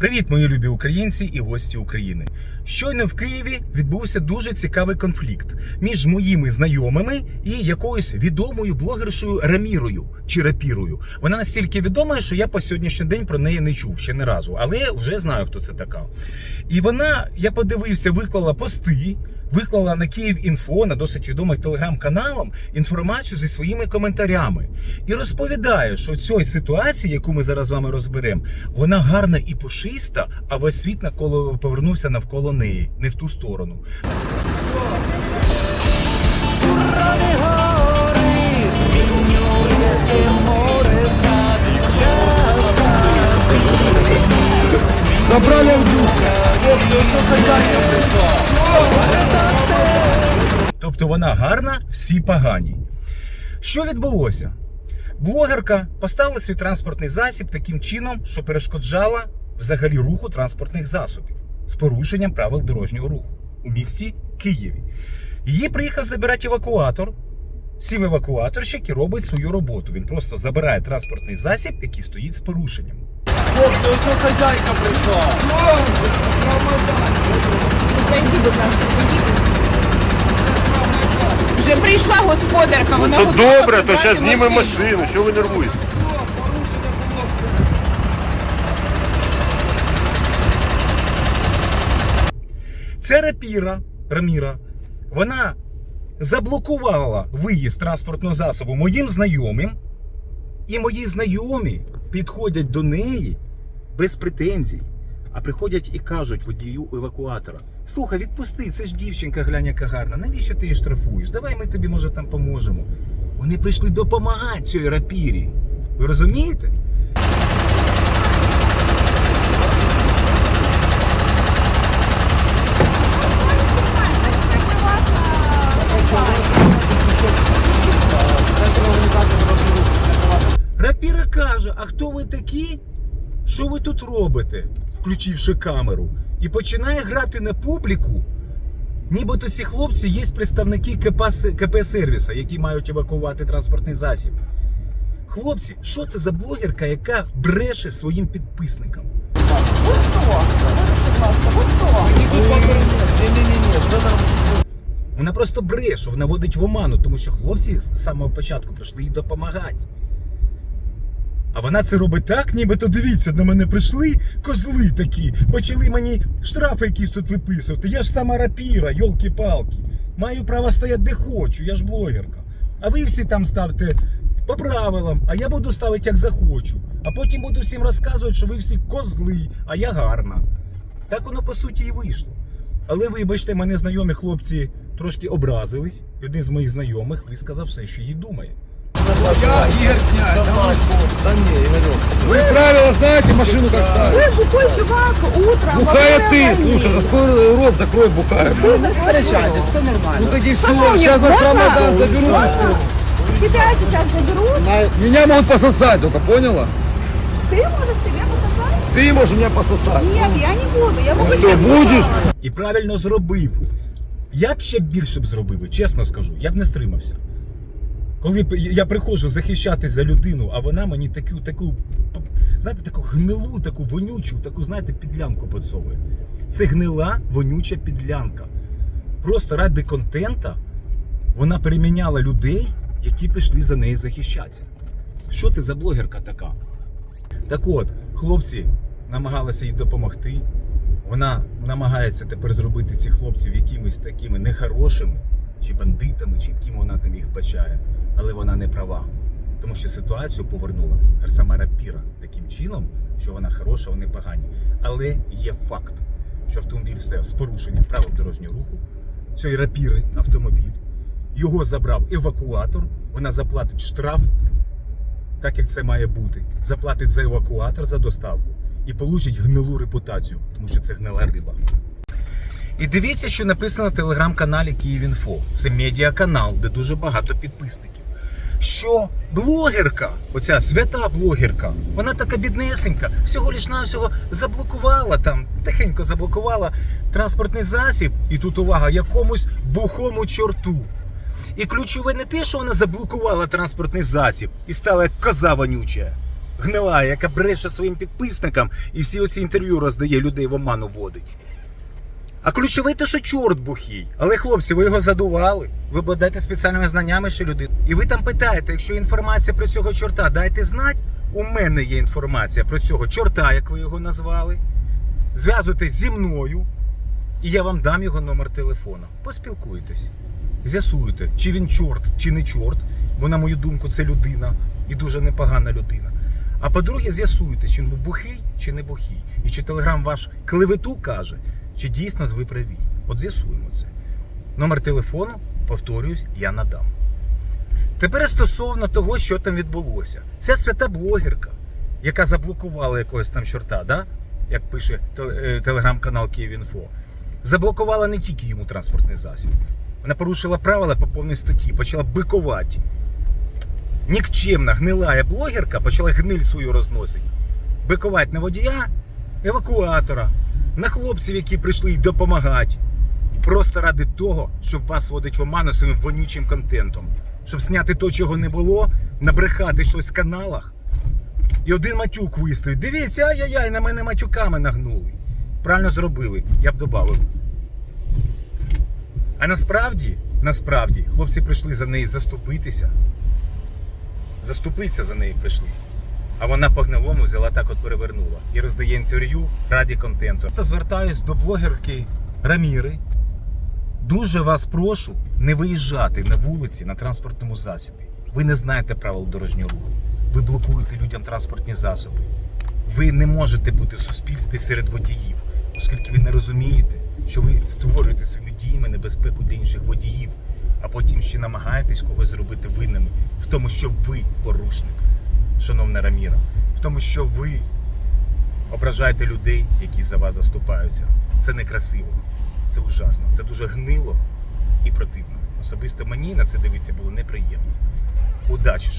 Привіт, мої любі українці і гості України. Щойно в Києві відбувся дуже цікавий конфлікт між моїми знайомими і якоюсь відомою блогершою Рамірою чи Рапірою. Вона настільки відома, що я по сьогоднішній день про неї не чув ще не разу, але вже знаю, хто це така. І вона, я подивився, виклала пости. Виклала на Київ інфо на досить відомих телеграм-каналам інформацію зі своїми коментарями і розповідає, що в цій ситуації, яку ми зараз з вами розберемо, вона гарна і пушиста, а весь світ навколо повернувся навколо неї, не в ту сторону. Суррони гори, змінюєте море завічавка. Забрали Авдюка. хозяйка пришла. Вона гарна, всі погані. Що відбулося? Блогерка поставила свій транспортний засіб таким чином, що перешкоджала взагалі руху транспортних засобів з порушенням правил дорожнього руху у місті Києві. Її приїхав забирати евакуатор. Сів евакуаторщик і робить свою роботу. Він просто забирає транспортний засіб, який стоїть з порушенням. Хлопці, ось хозяйка прийшла. Зайди, будь ласка, поїдемо. Прийшла господарка, вона То готова добре, то прибрати зараз знімемо машину. машину, що ви нервуєте? Це рапіра Раміра. Вона заблокувала виїзд транспортного засобу моїм знайомим. І мої знайомі підходять до неї без претензій. А приходять і кажуть водію евакуатора: слухай, відпусти, це ж дівчинка, глянь, яка гарна. Навіщо ти її штрафуєш? Давай ми тобі, може, там поможемо. Вони прийшли допомагати цій рапірі. Ви розумієте? Рапіра каже: А хто ви такі? Що ви тут робите? включивши камеру, і починає грати на публіку. Нібито ці хлопці є представники КП, КП сервіса, які мають евакувати транспортний засіб. Хлопці, що це за блогерка, яка бреше своїм підписникам? Вона просто бреше, вона водить в оману, тому що хлопці з самого початку прийшли їй допомагати. А вона це робить так, нібито дивіться, на мене прийшли козли такі, почали мені штрафи якісь тут виписувати. Я ж сама рапіра, йолки-палки. Маю право стояти де хочу, я ж блогерка. А ви всі там ставте по правилам, а я буду ставити як захочу. А потім буду всім розказувати, що ви всі козли, а я гарна. Так воно по суті і вийшло. Але вибачте, мене знайомі хлопці трошки образились, один з моїх знайомих висказав все, що їй думає. Я Игорь князь. Да не, Игорек. Вы правила знаете, машину как ставить? Ой, бухой чувак, утром. Бухая ты, слушай, раскрой рот, закрой, бухая. Не сперечайтесь, все нормально. Ну так и все, Шановні, сейчас нас можна? Рамадан заберут. Можна? Тебя сейчас заберут, Меня могут пососать только, поняла? ты можешь себе пососать? Ты можешь меня пососать. Нет, я не буду, я могу Что, тебе будешь? І правильно зробив. Я б ще більше б зробив, чесно скажу, я б не стримався. Коли я приходжу захищатись за людину, а вона мені таку, таку, знаєте, таку гнилу, таку вонючу, таку, знаєте, підлянку підсовує. Це гнила вонюча підлянка. Просто ради контента вона переміняла людей, які прийшли за неї захищатися. Що це за блогерка така? Так от, хлопці намагалися їй допомогти. Вона намагається тепер зробити цих хлопців якимись такими нехорошими, чи бандитами, чи ким вона там їх бачає. Але вона не права. Тому що ситуацію повернула сама рапіра таким чином, що вона хороша, вони погані. Але є факт, що автомобіль стояв з порушенням правил дорожнього руху, цієї рапіри автомобіль. Його забрав евакуатор, вона заплатить штраф, так як це має бути. Заплатить за евакуатор за доставку і получить гнилу репутацію, тому що це гнила риба. І дивіться, що написано в телеграм-каналі Київінфо. Це медіаканал, де дуже багато підписників. Що блогерка, оця свята блогерка, вона така біднесенька, всього лиш навсього заблокувала там, тихенько заблокувала транспортний засіб, і тут увага, якомусь бухому чорту. І ключове не те, що вона заблокувала транспортний засіб і стала як коза вонюча. гнила, яка бреше своїм підписникам і всі оці інтерв'ю роздає, людей в оману водить. А ключове те, що чорт бухий. Але хлопці, ви його задували. Ви обладаєте спеціальними знаннями ще людини. І ви там питаєте, якщо інформація про цього чорта, дайте знати. У мене є інформація про цього чорта, як ви його назвали. Зв'язуйтесь зі мною, і я вам дам його номер телефона. Поспілкуйтесь. З'ясуйте, чи він чорт, чи не чорт, бо, на мою думку, це людина і дуже непогана людина. А по-друге, з'ясуйте, чи він бухий чи не бухий. І чи телеграм ваш клевету каже, чи дійсно ви праві. От з'ясуємо це. Номер телефону, повторююсь, я надам. Тепер стосовно того, що там відбулося. Ця свята блогерка, яка заблокувала якогось там чорта, да? як пише е, телеграм-канал Київінфо, заблокувала не тільки йому транспортний засіб. Вона порушила правила по повній статті, почала бикувати. Нікчемна, гнилая блогерка почала гниль свою розносити. Бикувати на водія, евакуатора, на хлопців, які прийшли допомагати. Просто ради того, щоб вас водить в оману своїм вонючим контентом. Щоб зняти то, чого не було, набрехати щось в каналах. І один матюк виставить. Дивіться, ай-яй-яй, на мене матюками нагнули. Правильно зробили, я б додав. А насправді, насправді, хлопці прийшли за неї заступитися. Заступитися за неї прийшли. А вона по гнилому взяла так от перевернула і роздає інтерв'ю раді контенту. Просто звертаюсь до блогерки Раміри. Дуже вас прошу не виїжджати на вулиці на транспортному засобі. Ви не знаєте правил дорожнього руху. Ви блокуєте людям транспортні засоби. Ви не можете бути в суспільстві серед водіїв, оскільки ви не розумієте, що ви створюєте своїми діями небезпеку для інших водіїв, а потім ще намагаєтесь когось зробити винними в тому, що ви порушник, шановна Раміра, в тому, що ви ображаєте людей, які за вас заступаються. Це некрасиво, це ужасно, це дуже гнило і противно. Особисто мені на це дивитися було неприємно. Удачі, шановні.